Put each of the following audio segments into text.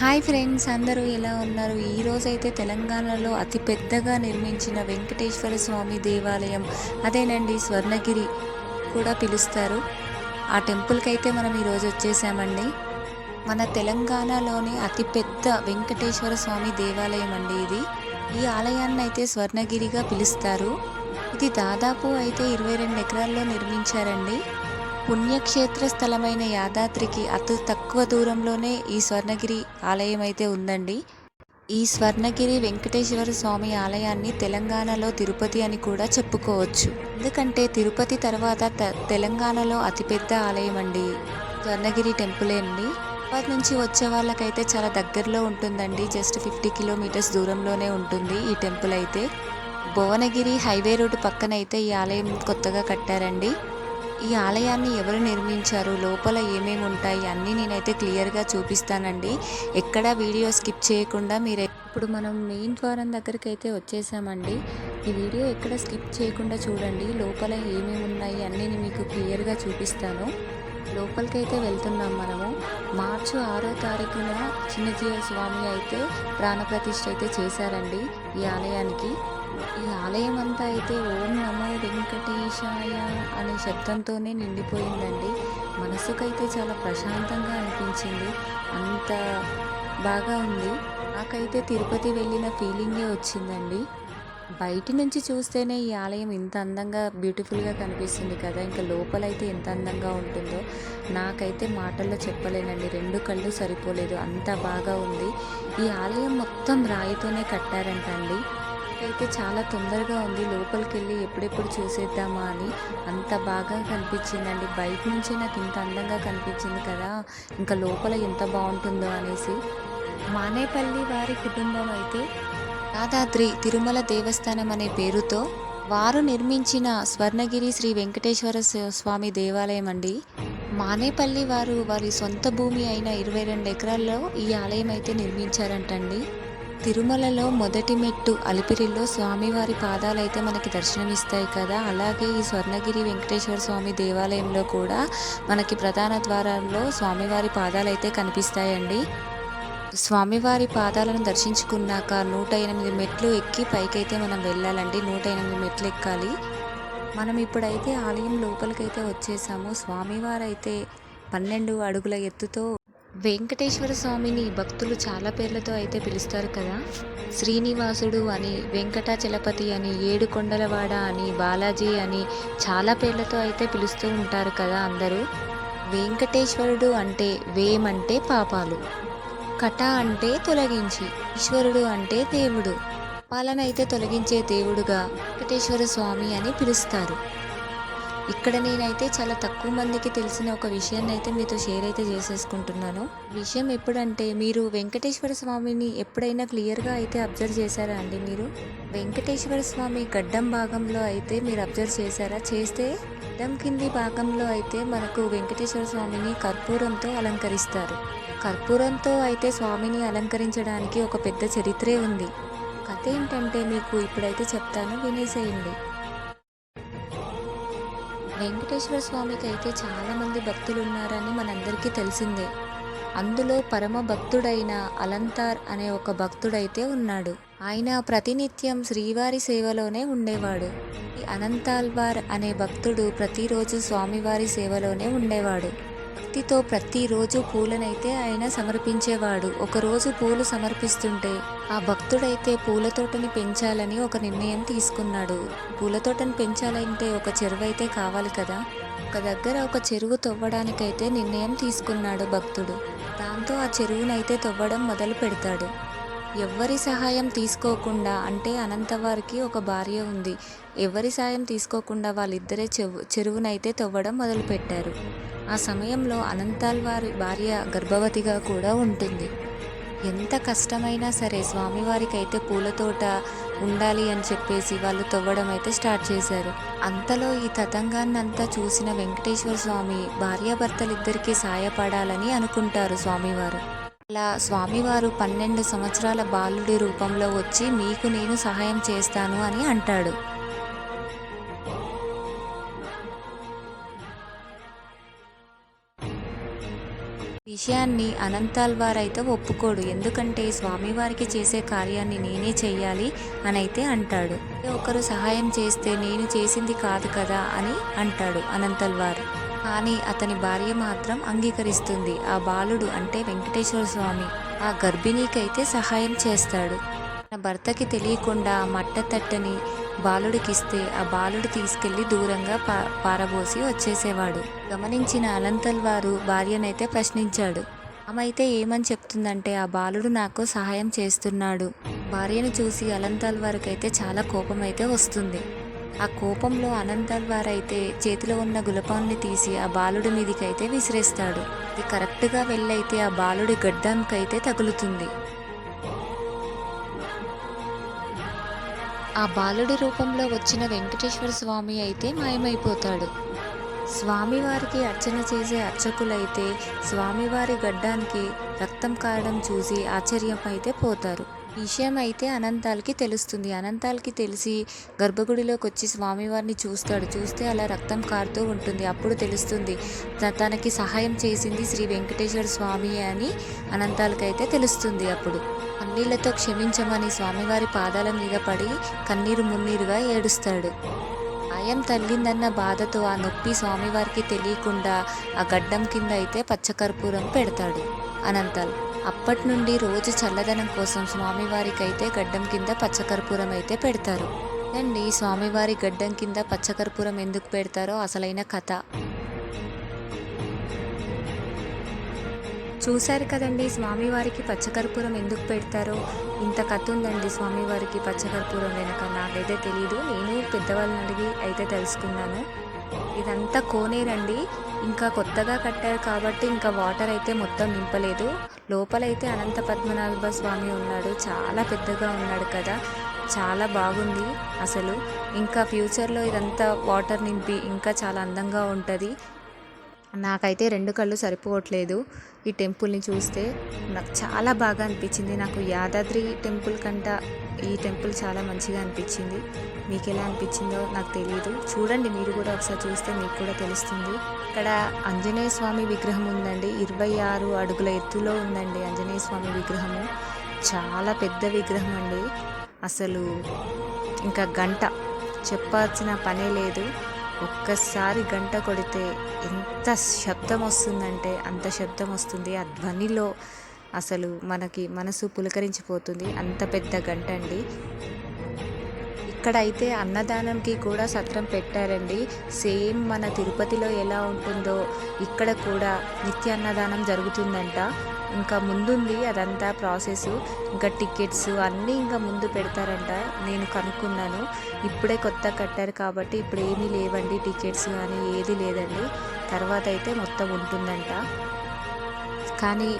Hi friends అందరూ ఎలా ఉన్నారు? ఈరోజు అయితే తెలంగాణలో అతి పెద్దగా నిర్మించిన వెంకటేశ్వర స్వామి దేవాలయం అదేనండి స్వర్ణగిరి కూడా పిలుస్తారు. ఆ టెంపుల్కి అయితే మనం ఈరోజు వచ్చేసామండి. మన తెలంగాణలోని అతి పెద్ద వెంకటేశ్వర స్వామి దేవాలయం అండి ఇది. ఈ ఆలయాన్ని అయితే స్వర్ణగిరిగా పిలుస్తారు. ఇది దాదాపు అయితే ఇరవై రెండు ఎకరాల్లో నిర్మించారండి. పుణ్యక్షేత్ర స్థలమైన యాదాద్రికి అతి తక్కువ దూరంలోనే ఈ స్వర్ణగిరి ఆలయం అయితే ఉందండి. ఈ స్వర్ణగిరి వెంకటేశ్వర స్వామి ఆలయాన్ని తెలంగాణలో తిరుపతి అని కూడా చెప్పుకోవచ్చు. ఎందుకంటే తిరుపతి తర్వాత తెలంగాణలో అతిపెద్ద ఆలయం అండి స్వర్ణగిరి టెంపులే అండి. అప్పటి నుంచి వచ్చే వాళ్ళకైతే చాలా దగ్గరలో ఉంటుందండి. జస్ట్ ఫిఫ్టీ కిలోమీటర్స్ దూరంలోనే ఉంటుంది ఈ టెంపుల్ అయితే. భువనగిరి హైవే రోడ్డు పక్కన అయితే ఈ ఆలయం కొత్తగా కట్టారండి. ఈ ఆలయాన్ని ఎవరు నిర్మించారు? లోపల ఏమేమి ఉంటాయి? అన్నీ నేనైతే క్లియర్గా చూపిస్తానండి. ఎక్కడ వీడియో స్కిప్ చేయకుండా మీరు ఇప్పుడు మనం మెయిన్ ద్వారం దగ్గరికి అయితే వచ్చేసామండి. ఈ వీడియో ఎక్కడ స్కిప్ చేయకుండా చూడండి. లోపల ఏమేమి ఉన్నాయి అన్నీ నేను మీకు క్లియర్గా చూపిస్తాను. లోపలికైతే వెళ్తున్నాం మనము. మార్చి ఆరో తారీఖున చిన్నజీవ స్వామి అయితే ప్రాణప్రతిష్ఠ అయితే చేశారండి ఈ ఆలయానికి. ఈ ఆలయం అంతా అయితే ఓం నమో వెంకటేశాయ అనే శబ్దంతోనే నిండిపోయిందండి. మనసుకైతే చాలా ప్రశాంతంగా అనిపించింది. అంత బాగా ఉంది. నాకైతే తిరుపతి వెళ్ళిన ఫీలింగే వచ్చిందండి. బయటి నుంచి చూస్తేనే ఈ ఆలయం ఇంత అందంగా బ్యూటిఫుల్గా కనిపిస్తుంది కదా! ఇంకా లోపలైతే ఎంత అందంగా ఉంటుందో! నాకైతే మాటల్లో చెప్పలేనండి. రెండు కళ్ళు సరిపోలేదు. అంత బాగా ఉంది. ఈ ఆలయం మొత్తం రాయితోనే కట్టారంటండి. అయితే చాలా తొందరగా ఉంది. లోపలికి వెళ్ళి ఎప్పుడెప్పుడు చూసేద్దామా అని. అంత బాగా కనిపించిందండి. బయట నుంచి నాకు ఇంత అందంగా కనిపించింది కదా. ఇంకా లోపల ఎంత బాగుంటుందో అనేసి. మానేపల్లి వారి కుటుంబం అయితే యాదాద్రి తిరుమల దేవస్థానం అనే పేరుతో వారు నిర్మించిన స్వర్ణగిరి శ్రీ వెంకటేశ్వర స్వామి దేవాలయం అండి. మానేపల్లి వారు వారి సొంత భూమి అయిన ఇరవై రెండు ఎకరాల్లో ఈ ఆలయం అయితే నిర్మించారంటండి. తిరుమలలో మొదటి మెట్టు అలిపిరిలో స్వామివారి పాదాలు అయితే మనకి దర్శనమిస్తాయి కదా. అలాగే ఈ స్వర్ణగిరి వెంకటేశ్వర స్వామి దేవాలయంలో కూడా మనకి ప్రధాన ద్వారంలో స్వామివారి పాదాలు అయితే కనిపిస్తాయండి. స్వామివారి పాదాలను దర్శించుకున్నాక నూట ఎనిమిది మెట్లు ఎక్కి పైకైతే మనం వెళ్ళాలండి. నూట ఎనిమిది మెట్లు ఎక్కాలి. మనం ఇప్పుడైతే ఆలయం లోపలికైతే వచ్చేసాము. స్వామివారైతే పన్నెండు అడుగుల ఎత్తుతో వెంకటేశ్వర స్వామిని భక్తులు చాలా పేర్లతో అయితే పిలుస్తారు కదా? శ్రీనివాసుడు అని వెంకటాచలపతి అని ఏడుకొండలవాడ అని బాలాజీ అని చాలా పేర్లతో అయితే పిలుస్తూ ఉంటారు కదా అందరూ? వెంకటేశ్వరుడు అంటే వేమంటే పాపాలు కట అంటే తొలగించి ఈశ్వరుడు అంటే దేవుడు. పాలన అయితే తొలగించే దేవుడుగా వెంకటేశ్వర స్వామి అని పిలుస్తారు. ఇక్కడ నేనైతే చాలా తక్కువ మందికి తెలిసిన ఒక విషయాన్ని అయితే మీతో షేర్ అయితే చేసేసుకుంటున్నాను. విషయం ఎప్పుడంటే మీరు వెంకటేశ్వర స్వామిని ఎప్పుడైనా క్లియర్గా అయితే అబ్జర్వ్ చేశారా అండి మీరు? వెంకటేశ్వర స్వామి గడ్డం భాగంలో అయితే మీరు అబ్జర్వ్ చేశారా? చేస్తే గడ్డం కింది భాగంలో అయితే మనకు వెంకటేశ్వర స్వామిని కర్పూరంతో అలంకరిస్తారు. కర్పూరంతో అయితే స్వామిని అలంకరించడానికి ఒక పెద్ద చరిత్రే ఉంది. కథ ఏంటంటే మీకు ఇప్పుడైతే చెప్తాను వినేసేయండి. వెంకటేశ్వర స్వామికి అయితే చాలామంది భక్తులు ఉన్నారని మనందరికీ తెలిసిందే. అందులో పరమ భక్తుడైన అలంతార్ అనే ఒక భక్తుడైతే ఉన్నాడు. ఆయన ప్రతినిత్యం శ్రీవారి సేవలోనే ఉండేవాడు. అనంతాల్వార్ అనే భక్తుడు ప్రతిరోజు స్వామివారి సేవలోనే ఉండేవాడు. భక్తితో ప్రతిరోజు పూలనైతే ఆయన సమర్పించేవాడు. ఒకరోజు పూలు సమర్పిస్తుంటే ఆ భక్తుడైతే పూల తోటని పెంచాలని ఒక నిర్ణయం తీసుకున్నాడు. పూల తోటని పెంచాలంటే ఒక చెరువు అయితే కావాలి కదా? ఒక దగ్గర ఒక చెరువు తవ్వడానికైతే నిర్ణయం తీసుకున్నాడు భక్తుడు. దాంతో ఆ చెరువునైతే తవ్వడం మొదలు పెడతాడు ఎవ్వరి సహాయం తీసుకోకుండా అంటే అనంతవారికి ఒక భార్య ఉంది. ఎవరి సాయం తీసుకోకుండా వాళ్ళిద్దరే చెవు చెరువునైతే తవ్వడం మొదలుపెట్టారు. ఆ సమయంలో అనంతాల్ వారి భార్య గర్భవతిగా కూడా ఉంటుంది. ఎంత కష్టమైనా సరే స్వామివారికి అయితే పూలతోట ఉండాలి అని చెప్పేసి వాళ్ళు తవ్వడం అయితే స్టార్ట్ చేశారు. అంతలో ఈ తతంగాన్నంతా చూసిన వెంకటేశ్వర స్వామి భార్యాభర్తలిద్దరికీ సాయపడాలని అనుకుంటారు స్వామివారు. అలా స్వామివారు పన్నెండు సంవత్సరాల బాలుడి రూపంలో వచ్చి మీకు నేను సహాయం చేస్తాను అని అంటాడు. విషయాన్ని అనంతాల్ అయితే ఒప్పుకోడు. ఎందుకంటే స్వామివారికి చేసే కార్యాన్ని నేనే చెయ్యాలి అని అయితే అంటాడు. ఒకరు సహాయం చేస్తే నేను చేసింది కాదు కదా అని అంటాడు అనంతల్వార్ కానీ అతని భార్య మాత్రం అంగీకరిస్తుంది. ఆ బాలుడు అంటే వెంకటేశ్వర స్వామి. ఆ గర్భిణీకైతే సహాయం చేస్తాడు. తన భర్తకి తెలియకుండా ఆ మట్ట తట్టని బాలుడికిస్తే ఆ బాలుడు తీసుకెళ్ళి దూరంగా పా పారబోసి వచ్చేసేవాడు. గమనించిన అనంతల్ వారు భార్యనైతే ప్రశ్నించాడు. ఆమె అయితే ఏమని చెప్తుందంటే ఆ బాలుడు నాకు సహాయం చేస్తున్నాడు. భార్యను చూసి అలంతల్ వారికైతే చాలా కోపం అయితే వస్తుంది. ఆ కోపంలో అనంతర్వారైతే చేతిలో ఉన్న గులపాన్ని తీసి ఆ బాలుడి మీదికైతే విసిరేస్తాడు. ఇది కరెక్ట్గా వెళ్ళైతే ఆ బాలుడి గడ్డానికైతే తగులుతుంది. ఆ బాలుడి రూపంలో వచ్చిన వెంకటేశ్వర స్వామి అయితే మాయమైపోతాడు. స్వామివారికి అర్చన చేసే అర్చకులైతే స్వామివారి గడ్డానికి రక్తం కారడం చూసి ఆశ్చర్యం అయితే పోతారు. విషయం అయితే అనంతాలకి తెలుస్తుంది. అనంతాలకి తెలిసి గర్భగుడిలోకి వచ్చి స్వామివారిని చూస్తాడు. చూస్తే అలా రక్తం కారుతూ ఉంటుంది. అప్పుడు తెలుస్తుంది. తనకి సహాయం చేసింది శ్రీ వెంకటేశ్వర స్వామి అని అనంతాలకైతే తెలుస్తుంది అప్పుడు. కన్నీళ్ళతో క్షమించమని స్వామివారి పాదాల మీద పడి కన్నీరు మున్నీరుగా ఏడుస్తాడు. ఆయం తల్లిందన్న బాధతో ఆ నొప్పి స్వామివారికి తెలియకుండా ఆ గడ్డం కింద అయితే పచ్చకర్పూరం పెడతాడు అనంతాలు. అప్పటి నుండి రోజు చల్లదనం కోసం స్వామివారికి అయితే గడ్డం కింద పచ్చకర్పూరం అయితే పెడతారు. అండి స్వామివారి గడ్డం కింద పచ్చకర్పూరం ఎందుకు పెడతారో అసలైన కథ. చూశారు కదండి స్వామివారికి పచ్చకర్పూరం ఎందుకు పెడతారో? ఇంత కథ ఉందండి స్వామివారికి పచ్చకర్పూరం వెనక. నాకైతే తెలియదు నేను పెద్దవాళ్ళని అడిగి అయితే తెలుసుకున్నాను. ఇదంతా కోనేరండి. ఇంకా కొత్తగా కట్టారు కాబట్టి ఇంకా వాటర్ అయితే మొత్తం నింపలేదు. లోపలైతే అనంత పద్మనాభ స్వామి ఉన్నాడు. చాలా పెద్దగా ఉన్నాడు కదా. చాలా బాగుంది అసలు. ఇంకా ఫ్యూచర్లో ఇదంతా వాటర్ నింపి ఇంకా చాలా అందంగా ఉంటుంది. నాకైతే రెండు కళ్ళు సరిపోవట్లేదు ఈ టెంపుల్ని చూస్తే. నాకు చాలా బాగా అనిపించింది. నాకు యాదాద్రి టెంపుల్ కంట ఈ టెంపుల్ చాలా మంచిగా అనిపించింది. మీకు ఎలా అనిపించిందో నాకు తెలియదు చూడండి మీరు కూడా ఒకసారి చూస్తే మీకు కూడా తెలుస్తుంది. ఇక్కడ ఆంజనేయ స్వామి విగ్రహం ఉందండి. ఇరవై ఆరు అడుగుల ఎత్తులో ఉందండి ఆంజనేయ స్వామి విగ్రహము. చాలా పెద్ద విగ్రహం అండి. అసలు ఇంకా గంట చెప్పాల్సిన పనే లేదు. ఒక్కసారి గంట కొడితే ఎంత శబ్దం వస్తుందంటే అంత శబ్దం వస్తుంది. ఆ ధ్వనిలో అసలు మనకి మనసు పులకరించిపోతుంది. అంత పెద్ద గంట అండి. ఇక్కడ అయితే అన్నదానంకి కూడా సత్రం పెట్టారండి. సేమ్ మన తిరుపతిలో ఎలా ఉంటుందో ఇక్కడ కూడా నిత్య అన్నదానం జరుగుతుందంట. ఇంకా ముందుంది అదంతా ప్రాసెస్. ఇంకా టికెట్స్ అన్నీ ఇంకా ముందు పెడతారంట. నేను కనుక్కున్నాను. ఇప్పుడే కొత్త కట్టారు కాబట్టి ఇప్పుడు ఏమీ లేవండి టికెట్స్ కానీ ఏది లేదండి. తర్వాత అయితే మొత్తం ఉంటుందంట. కానీ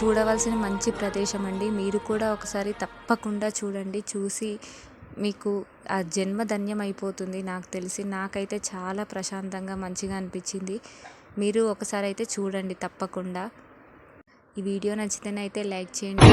చూడవలసిన మంచి ప్రదేశం అండి. మీరు కూడా ఒకసారి తప్పకుండా చూడండి. చూసి మీకు ఆ జన్మ ధన్యం అయిపోతుంది నాకు తెలిసి నాకైతే చాలా ప్రశాంతంగా మంచిగా అనిపించింది. మీరు ఒకసారి అయితే చూడండి తప్పకుండా. ఈ వీడియో నచ్చితేనైతే లైక్ చేయండి.